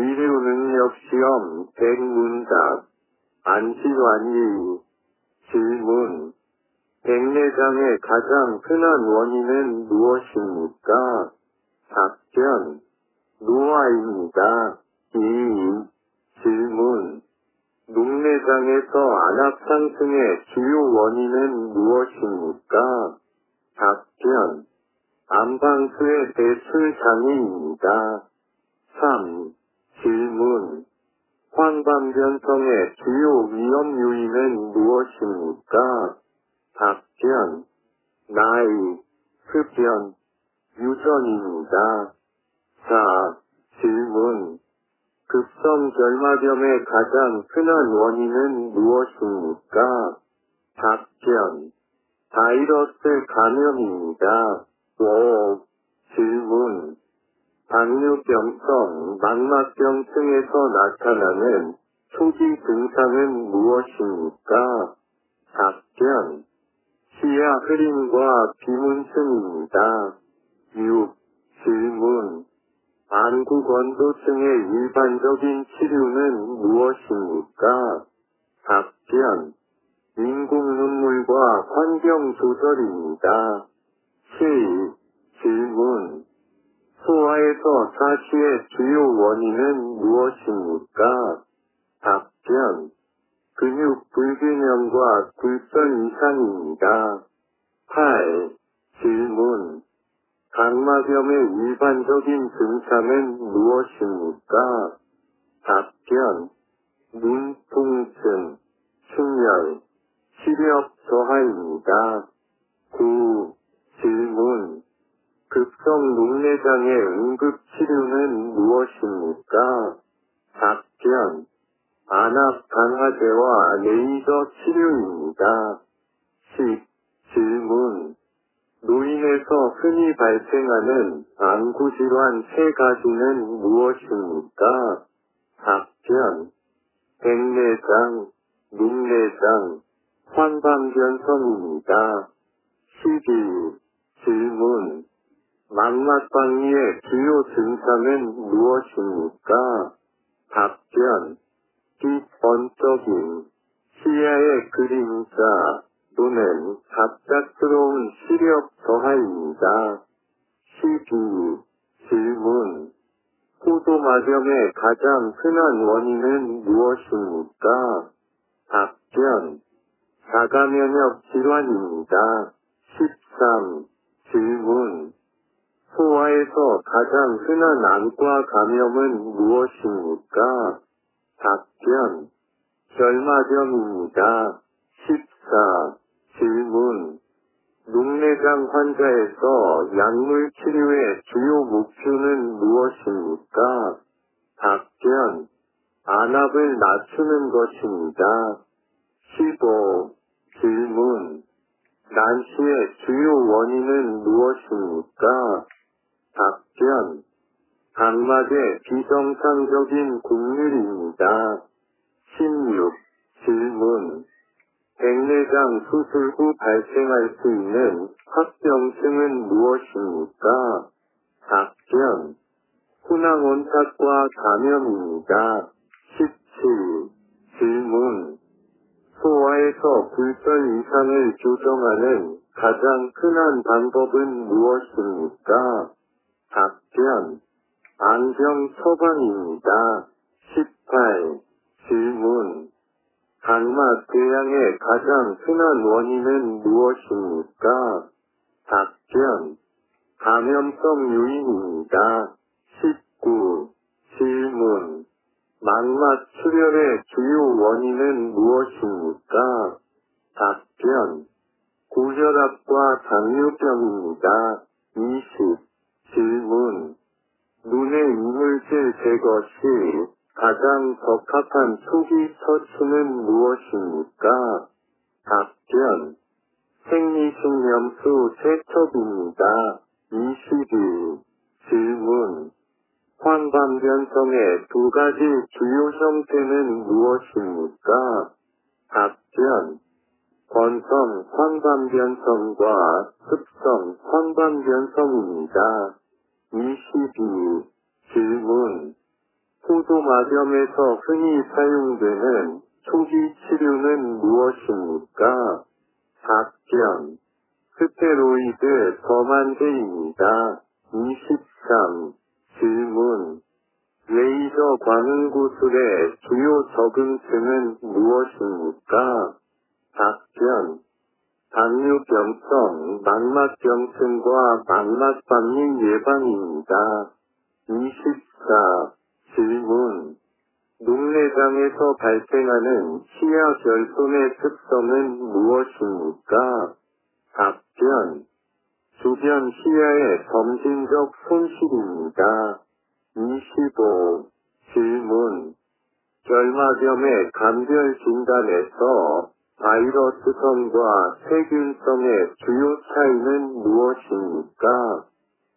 위류 능력 시험 백문답 안실환이 질문 백내장의 가장 흔한 원인은 무엇입니까? 답변 노화입니다. 2. 질문 녹내장에서 안압 상승의 주요 원인은 무엇입니까? 답변 안방수의 배출 장애입니다. 3. 질문 황반변성의 주요 위험 요인은 무엇입니까? 답변 나이, 흡연, 유전입니다. 4. 질문 급성 결막염의 가장 흔한 원인은 무엇입니까? 답변 바이러스 감염입니다. 5. 질문 당뇨병성 망막병증에서 나타나는 초기 증상은 무엇입니까? 답변 시야 흐림과 비문증입니다. 6. 질문 안구건조증의 일반적인 치료는 무엇입니까? 답변 인공 눈물과 환경 조절입니다. 7. 질문 소화에서 사시의 주요 원인은 무엇입니까? 답변 근육 불균형과 굴절 이상입니다. 8. 질문 각막염의 일반적인 증상은 무엇입니까? 답변 눈통증, 충혈, 시력 저하입니다. 9. 질문 급성 녹내장의 응급치료는 무엇입니까? 답변 안압 강화제와 레이저 치료입니다. 10. 질문 노인에서 흔히 발생하는 안구질환 세 가지는 무엇입니까? 답변 백내장, 녹내장, 환방변성입니다. 12. 질문 망막박리의 주요 증상은 무엇입니까? 답변 뒷번쩍임, 시야의 그림자 또는 갑작스러운 시력 저하입니다. 12. 질문 포도막염의 가장 흔한 원인은 무엇입니까? 답변 자가면역 질환입니다. 13. 질문 소아에서 가장 흔한 안과 감염은 무엇입니까? 답변 결막염입니다. 14. 질문 녹내장 환자에서 약물 치료의 주요 목표는 무엇입니까? 답변 안압을 낮추는 것입니다. 15. 질문 난시의 주요 원인은 무엇입니까? 답변 각막의 비정상적인 곡률입니다. 16. 질문 백내장 수술 후 발생할 수 있는 합병증은 무엇입니까? 답변 혼항 원탁과 감염입니다. 17. 질문 소화에서 굴절 이상을 조정하는 가장 흔한 방법은 무엇입니까? 답변 안경 처방입니다. 18. 질문 궤양의 가장 흔한 원인은 무엇입니까? 답변 감염성 요인입니다. 19. 질문 망막 출혈의 주요 원인은 무엇입니까? 답변 고혈압과 당뇨병입니다. 20. 질문 눈의 시 가장 적합한 초기 처치는 무엇입니까? 답변 생리식염수 세척입니다. 22. 질문 황반변성의 두 가지 주요 형태는 무엇입니까? 답변 권성 황반변성과 습성 황반변성입니다. 22. 질문 포도 결막염에서 흔히 사용되는 초기 치료는 무엇입니까? 답변. 스테로이드 저만제입니다. 23. 질문. 레이저 광흥구술의 주요 적응증은 무엇입니까? 답변. 당뇨병성 망막병증과 망막박림 예방입니다. 24. 질문. 눈내장에서 발생하는 치아 결손의 특성은 무엇입니까? 답변. 주변 시야의 점진적 손실입니다. 25. 질문. 결막염의 감별 진단에서 바이러스성과 세균성의 주요 차이는 무엇입니까?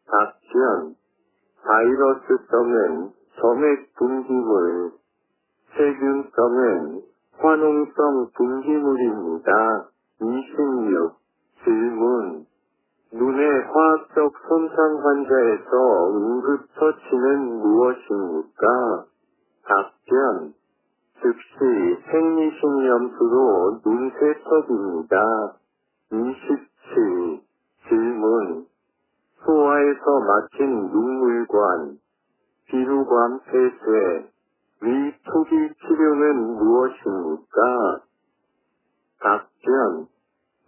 답변. 바이러스성은 점액 분기물, 세균성은 화농성 분기물입니다. 26. 질문. 눈의 화학적 손상 환자에서 응급 처치는 무엇입니까? 답변. 즉시 생리식염수로 눈 세척입니다. 27. 질문. 소화에서 막힌 눈물관, 비루관 폐쇄, 위 초기 치료는 무엇입니까? 답변.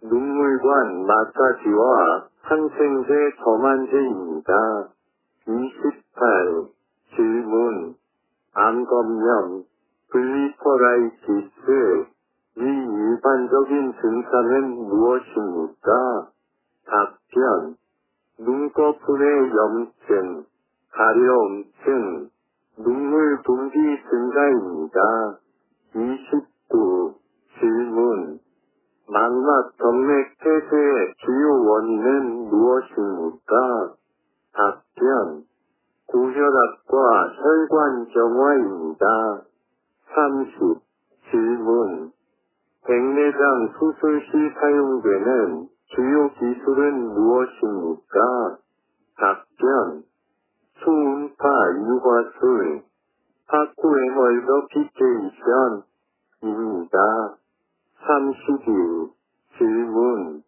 눈물관 마사지와 항생제 저만제입니다. 28. 질문. 암검염, 블리퍼라이티스, 이 일반적인 증상은 무엇입니까? 답변. 눈꺼풀의 염증, 가려움증, 눈물 분비 증가입니다. 29. 질문. 망막 정맥 폐쇄의 주요 원인은 무엇입니까? 답변. 고혈압과 혈관 정화입니다. 30. 질문. 백내장 수술 시 사용되는 주요 기술은 무엇입니까? 답변. 초음파 유화술, 파쿠에멀더피케이션입니다. 32. 질문.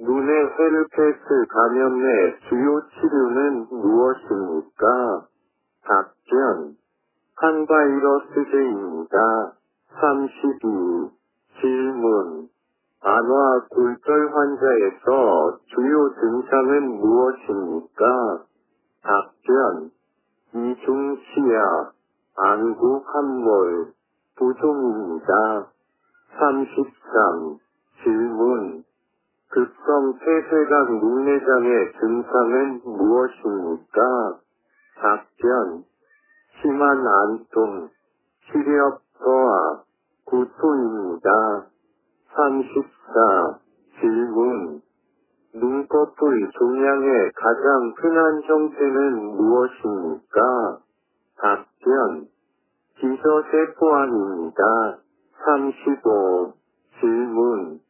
눈의 헤르페스 감염 내 주요 치료는 무엇입니까? 답변. 항바이러스제입니다. 32. 질문. 안화 굴절 환자에서 주요 증상은 무엇입니까? 답변. 이중치아, 안구 함몰, 부종입니다. 33. 질문. 급성 폐쇄각 눈내장의 증상은 무엇입니까? 답변. 심한 안통, 시력 저하, 구토입니다. 34. 질문. 눈꺼풀 종양의 가장 흔한 형태는 무엇입니까? 답변. 기저세포암입니다. 35. 질문.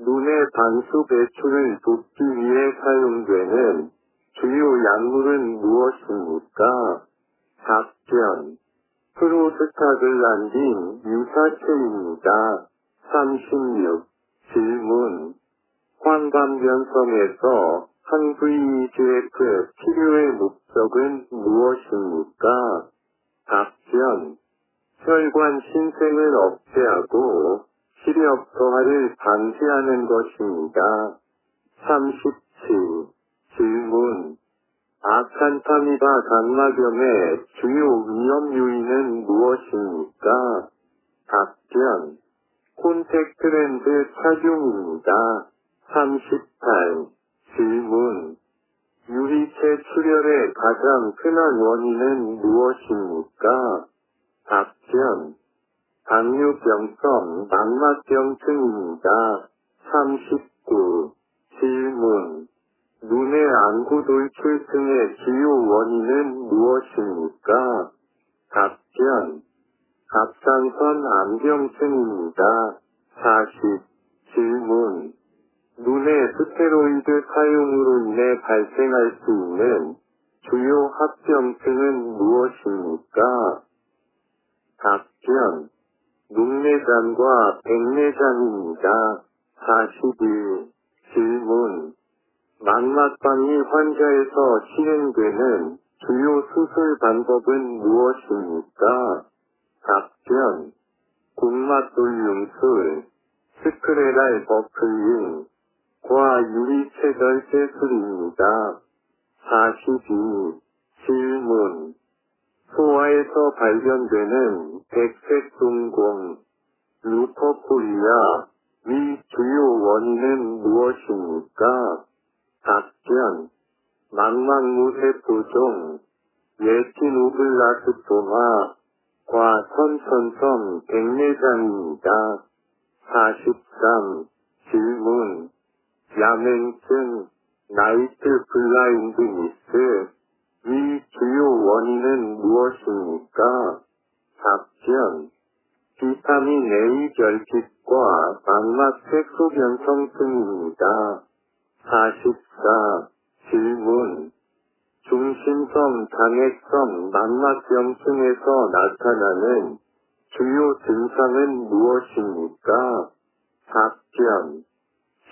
눈의 반수 배출을 돕기 위해 사용되는 주요 약물은 무엇입니까? 답변. 프로스타글란딘 유사체입니다. 36. 질문. 황반변성에서 항VEGF 치료의 목적은 무엇입니까? 혈관 신생을 억제하고 시력 저하를 방지하는 것입니다. 37. 질문. 아칸타미바 각막염의 주요 위험 요인은 무엇입니까? 답변. 콘택트 렌즈 착용입니다. 38. 질문. 유리체 출혈의 가장 흔한 원인은 무엇입니까? 답변. 당뇨병성 망막병증입니다. 39. 질문. 눈의 안구 돌출증의 주요 원인은 무엇입니까? 답변. 갑상선 암병증입니다. 40. 질문. 눈의 스테로이드 사용으로 인해 발생할 수 있는 주요 합병증은 무엇입니까? 답변. 눈내장과 백내장입니다. 41. 질문. 망막방이 환자에서 실행되는 주요 수술 방법은 무엇입니까? 답변. 국막돌융술, 스크레랄 버클링, 과 유리체결 제술입니다. 42. 질문. 소아에서 발견되는 백색 동공, 루퍼코리아, 위 주요 원인은 무엇입니까? 답변. 망막무세포종, 예티노블라스토마, 과 선천성 백내장입니다. 43. 질문. 야맹증, 나이트 블라인드니스, 이 주요 원인은 무엇입니까? 답변. 비타민 A 결핍과 망막 색 소 변성증입니다. 44. 질문. 중심성 장애성 망막병증에서 나타나는 주요 증상은 무엇입니까? 답변.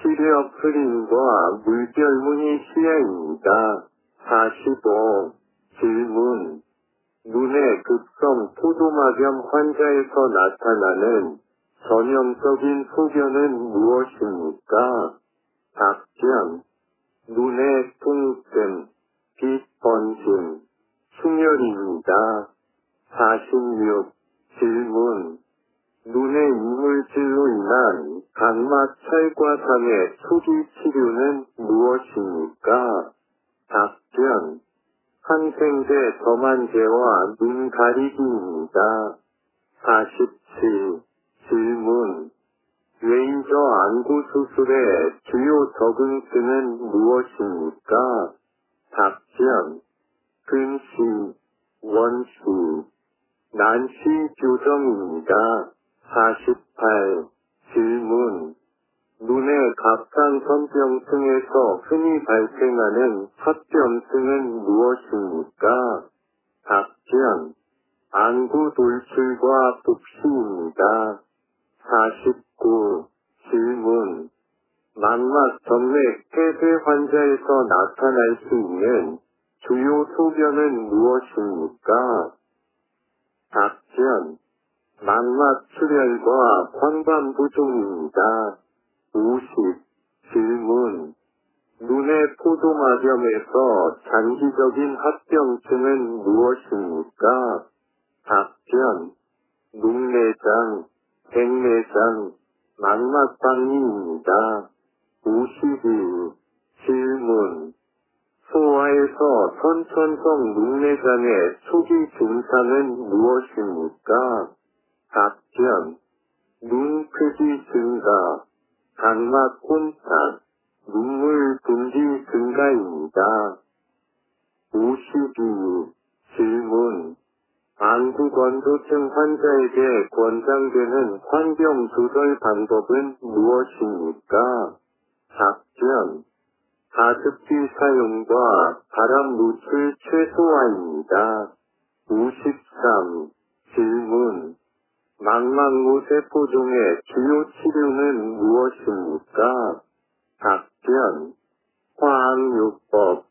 시력 흐림과 물결무늬 시야입니다. 45. 질문. 눈의 급성 포도마병 환자에서 나타나는 전형적인 소견은 무엇입니까? 답변. 눈의 통증, 빛 번짐, 충혈입니다. 46. 질문. 눈의 이물질로 인한 각막 혈과상의 초기 치료는 무엇입니까? 답변. 항생제 점안제와 눈 가리기입니다. 47. 질문. 레이저 안구 수술의 주요 적응증은 무엇입니까? 답변. 근시, 원시, 난시 교정입니다. 48. 질문. 눈의 갑상선병증에서 흔히 발생하는 합병증은 무엇입니까? 답변. 안구 돌출과 복시입니다. 49. 질문. 망막 정맥 폐쇄 환자에서 나타날 수 있는 주요 소견은 무엇입니까? 답변. 망막 출혈과 황반 부종입니다. 50. 질문. 눈의 포도마점에서 장기적인 합병증은 무엇입니까? 답변. 눈내장, 백내장, 망막방위입니다. 52. 질문. 소아에서 선천성 눈내장의 초기 증상은 무엇입니까? 답변. 눈 크기 증가, 각막 혼탁, 눈물 분비 증가입니다. 52. 질문. 안구건조증 환자에게 권장되는 환경 조절 방법은 무엇입니까? 답변. 가습기 사용과 바람 노출 최소화입니다. 53. 질문. 망막무세포 종의 주요 치료는 무엇입니까? 답변. 화학요법,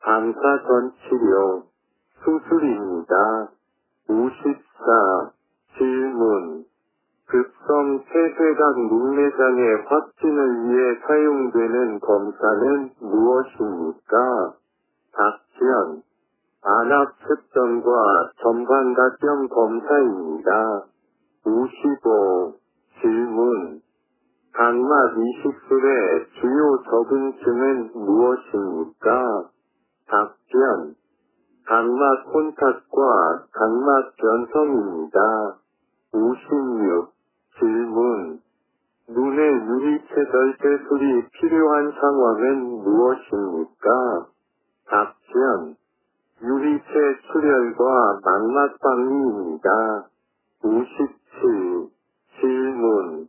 방사선 치료, 수술입니다. 54. 질문. 급성 폐쇄각 눈매장의 확진을 위해 사용되는 검사는 무엇입니까? 답변. 안압 측정과 전반각경 검사입니다. 55. 질문. 각막 이식술의 주요 적응증은 무엇입니까? 답변. 각막 혼탁과 각막 변성입니다. 56. 질문. 눈의 유리체 절제술이 필요한 상황은 무엇입니까? 답변. 유리체 출혈과 망막방위입니다. 57. 질문.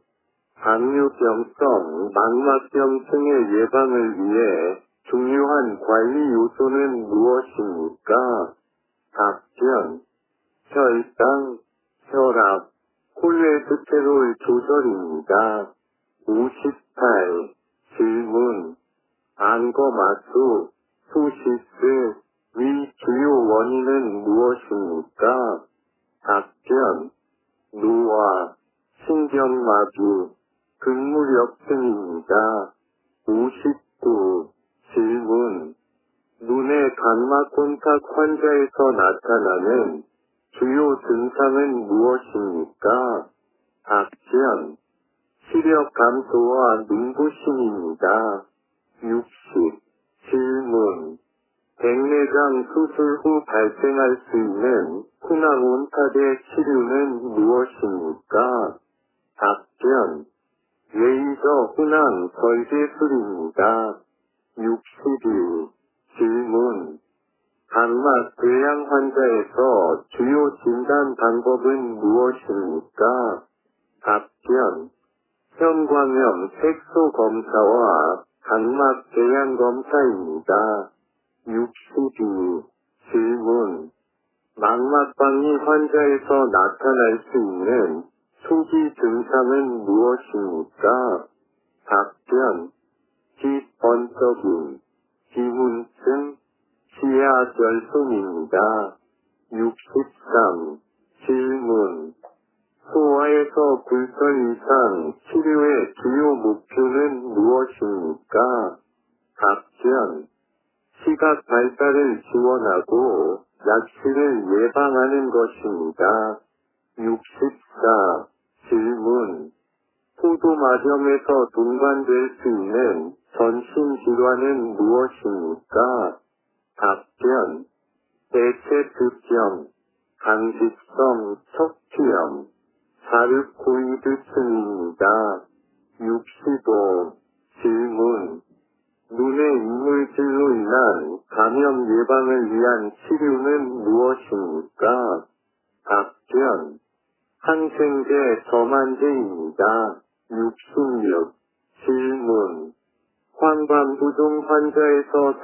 당뇨병성 망막병증의 예방을 위해 중요한 관리 요소는 무엇입니까? 답변. 혈당, 혈압, 콜레스테롤 조절입니다. 58. 질문. 안검하수, 소시스, 위 주요 원인은 무엇입니까? 답변. 노화, 신경마비, 근무력증입니다. 59. 질문. 눈의 각막 콘탁 환자에서 나타나는 주요 증상은 무엇입니까? 답변. 시력 감소와 눈부심입니다. 60. 질문. 백내장 수술 후 발생할 수 있는 훈황 온탁의 치료는 무엇입니까? 답변. 레이저 훈황 절제술입니다. 61. 질문. 각막 궤양 환자에서 주요 진단 방법은 무엇입니까? 답변. 현광염 색소 검사와 각막 궤양 검사입니다. 62. 질문. 망막박리 환자에서 나타날 수 있는 초기 증상은 무엇입니까? 답변. 뒷번쩍임, 기문증, 치아결손입니다. 63. 질문. 소아에서 굴절 이상 치료의 주요 목표는 무엇입니까? 답변. 시각 발달을 지원하고 약실을 예방하는 것입니다. 64. 질문. 포도마점에서 동반될 수 있는 전신질환은 무엇입니까? 답변. 대체특경, 강직성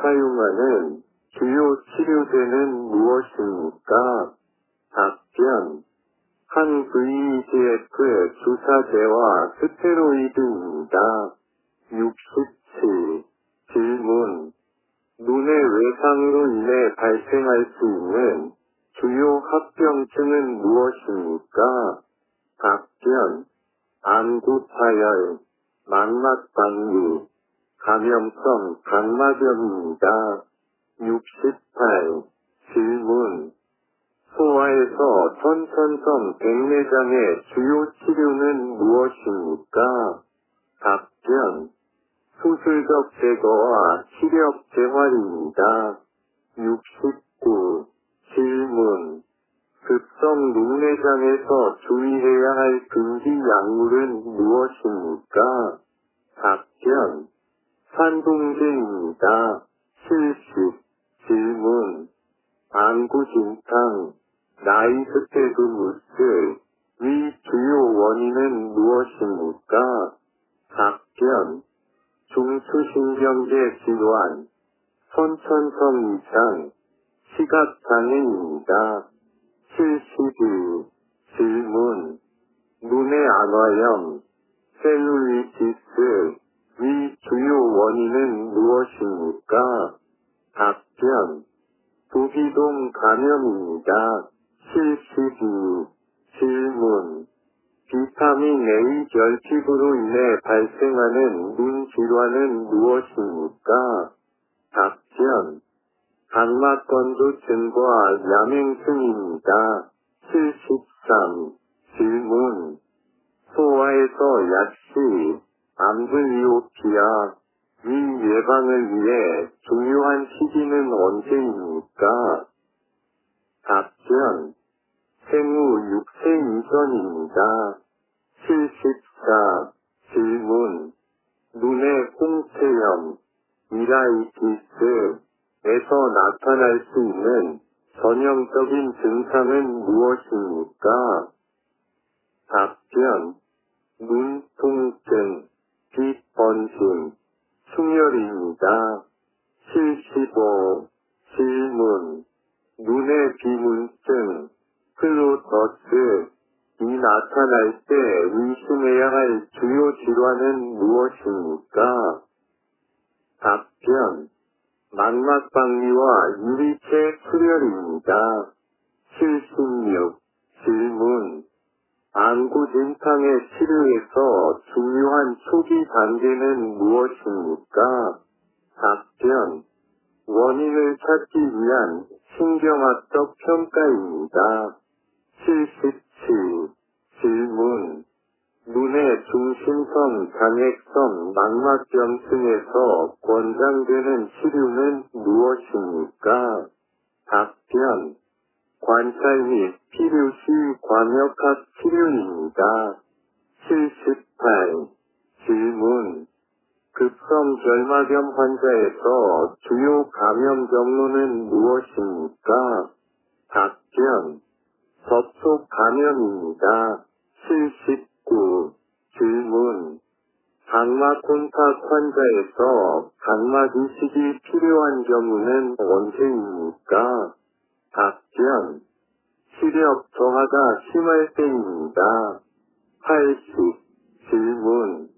사용하는 주요 치료제는 무엇입니까? 답변. 항VEGF 주사제와 스테로이드입니다. 67. 질문. 눈의 외상으로 인해 발생할 수 있는 주요 합병증은 무엇입니까? 답변. 안구파열, 망막박리, 감염성 각막염입니다. 68. 질문. 소아에서 선천성 백내장의 주요 치료는 무엇입니까? 답변. 수술적 제거와 시력 재활입니다. 69. 질문. 급성 눈내장에서 주의해야 할 금기 약물은 무엇입니까? 답변. 산동제입니다. 70. 질문. 안구진탕, 나이스테그무스, 위 주요 원인은 무엇입니까? 답변. 중추신경계 질환, 선천성 이상, 시각장애입니다. 72. 질문. 눈의 안화염, 셀룰리티스, 위 주요 원인은 무엇입니까? 답변. 부비동 감염입니다. 72. 질문. 비타민 A 결핍으로 인해 발생하는 눈 질환은 무엇입니까? 답변. 각막건조증과 야맹증입니다. 73. 질문. 소아에서 약시, 암블리오피아, 위 예방을 위해 중요한 시기는 언제입니까? 답변. 생후 6세 이전입니다. 74. 질문. 눈의 홍채염, 미라이티스에서 나타날 수 있는 전형적인 증상은 무엇입니까? 답변. 눈 통증, 빛 번짐, 충혈입니다. 75. 질문. 눈의 비문증, 플로터스, 나타날 때 의심해야 할 주요 질환은 무엇입니까? 답변. 망막박리와 출혈입니다. 76. 질문. 안구 진탕의 치료에서 중요한 초기 단계는 무엇입니까? 답변. 원인을 찾기 위한 신경학적 평가입니다. 77. 질문. 눈의 중심성 장액성 망막병증에서 권장되는 치료는 무엇입니까? 답변. 관찰 및 필요시 광역학 치료입니다. 78. 질문. 급성 결막염 환자에서 주요 감염 경로는 무엇입니까? 답변. 접촉 감염입니다. 79. 각막 콘탁 환자에서 각막 이식이 필요한 경우는 언제입니까? 답변. 시력 저하가 심할 때입니다. 80. 질문.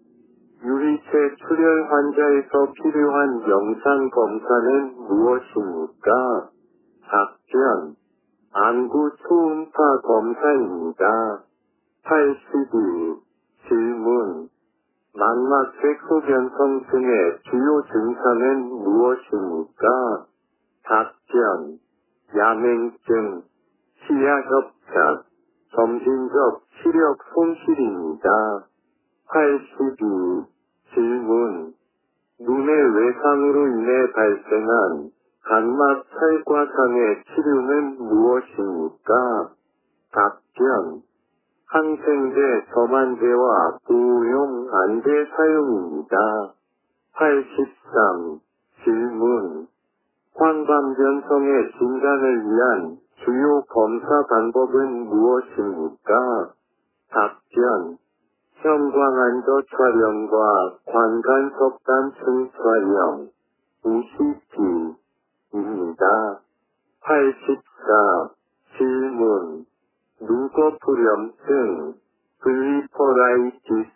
유리체 출혈 환자에서 필요한 영상 검사는 무엇입니까? 답변. 안구 초음파 검사입니다. 82. 질문. 망막 색소변성 등의 주요 증상은 무엇입니까? 답변. 야맹증, 시야협착, 점진적 시력 손실입니다. 82. 질문. 눈의 외상으로 인해 발생한 각막 찰과상의 치료는 무엇입니까? 답변. 항생제 점안제와 보호용 안제 사용입니다. 83. 질문. 황반변성의 진단을 위한 주요 검사 방법은 무엇입니까? 답변. 형광안저 촬영과 관간석단층 촬영, UCT입니다. 84. 질문. 눈꺼풀염증, 블리퍼라이티스,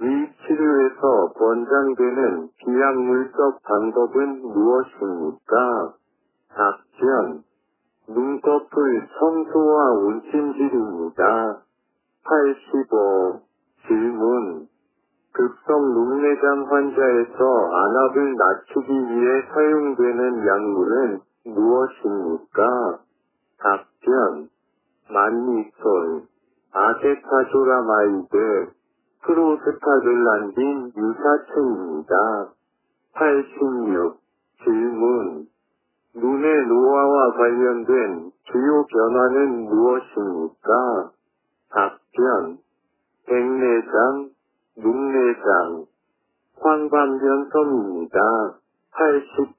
위 치료에서 권장되는 비약물적 방법은 무엇입니까? 답변. 눈꺼풀 청소와 온찜질입니다. 85. 질문. 급성 눈내장 환자에서 안압을 낮추기 위해 사용되는 약물은 무엇입니까? 답변. 만니솔, 아세타조라마이드, 프로스타글란딘 유사체입니다. 86. 질문. 눈의 노화와 관련된 주요 변화는 무엇입니까? 답변. 백내장, 눈내장, 황반변성입니다. 87.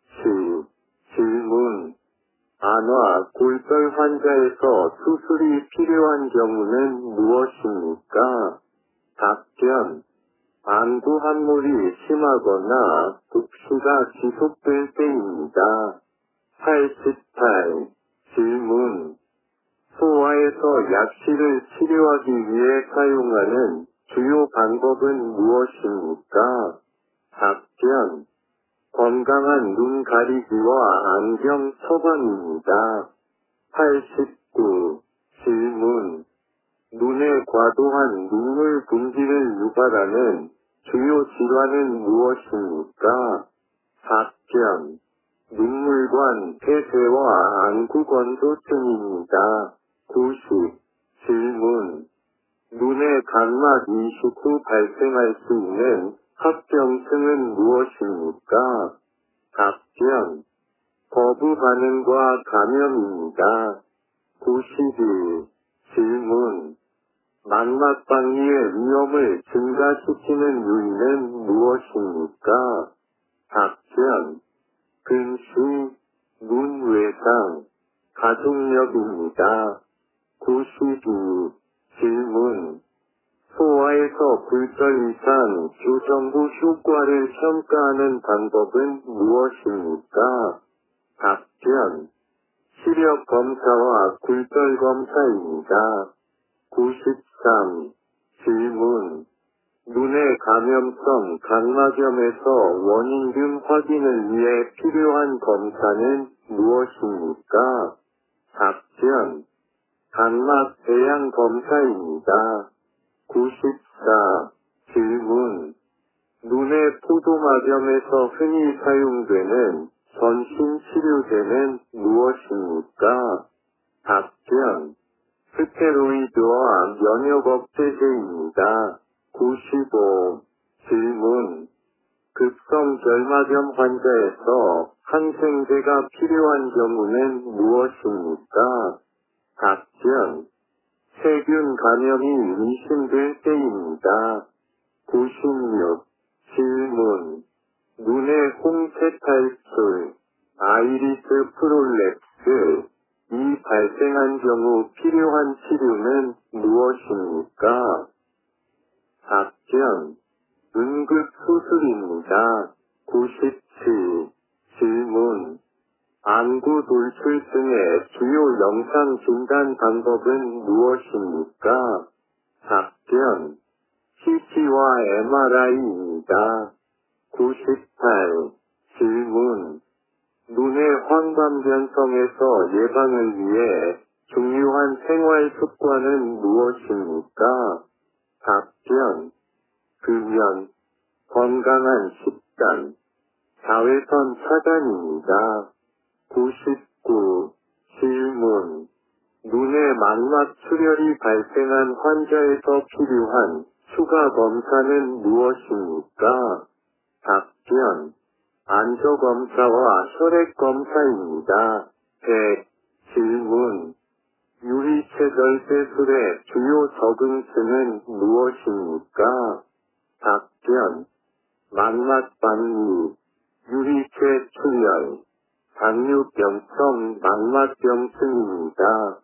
안화, 골절 환자에서 수술이 필요한 경우는 무엇입니까? 답변. 안구 함몰이 심하거나 독시가 지속될 때입니다. 88. 질문. 소아에서 약실을 치료하기 위해 사용하는 주요 방법은 무엇입니까? 답변. 건강한 눈 가리기와 안경 처방입니다. 89. 질문. 눈의 과도한 눈물 분비를 유발하는 주요 질환은 무엇입니까? 답변. 눈물관 폐쇄와 안구 건조증입니다. 90. 질문. 눈의 각막 이식 후 발생할 수 있는 합병증은 무엇입니까? 답변. 거부 반응과 감염입니다. 91. 질문. 망막박리의 위험을 증가시키는 요인은 무엇입니까? 답변. 근시, 눈외상, 가족력입니다. 92. 질문. 소아에서 굴절 이상 교정부 효과를 평가하는 방법은 무엇입니까? 답변. 시력 검사와 굴절 검사입니다. 93. 질문. 눈의 감염성 각막염에서 원인 등 확인을 위해 필요한 검사는 무엇입니까? 답변. 각막 배양 검사입니다. 94. 질문. 눈의 포도막염에서 흔히 사용되는 전신 치료제는 무엇입니까? 답변. 스테로이드와 면역 억제제입니다. 95. 질문. 급성 결막염 환자에서 항생제가 필요한 경우는 무엇입니까? 답변. 세균 감염이 답변. CT와 MRI입니다. 98. 질문. 눈의 황반변성에서 예방을 위해 중요한 생활 습관은 무엇입니까? 답변. 금연, 건강한 식단, 자외선 차단입니다. 99. 질문. 눈의 망막 출혈이 발생한 환자에서 필요한 추가 검사는 무엇입니까? 답변. 안저검사와 혈액검사입니다. 100. 질문. 유리체절제술의 주요 적응증은 무엇입니까? 답변. 망막박리, 유리체 출혈, 당뇨병성 망막병증입니다.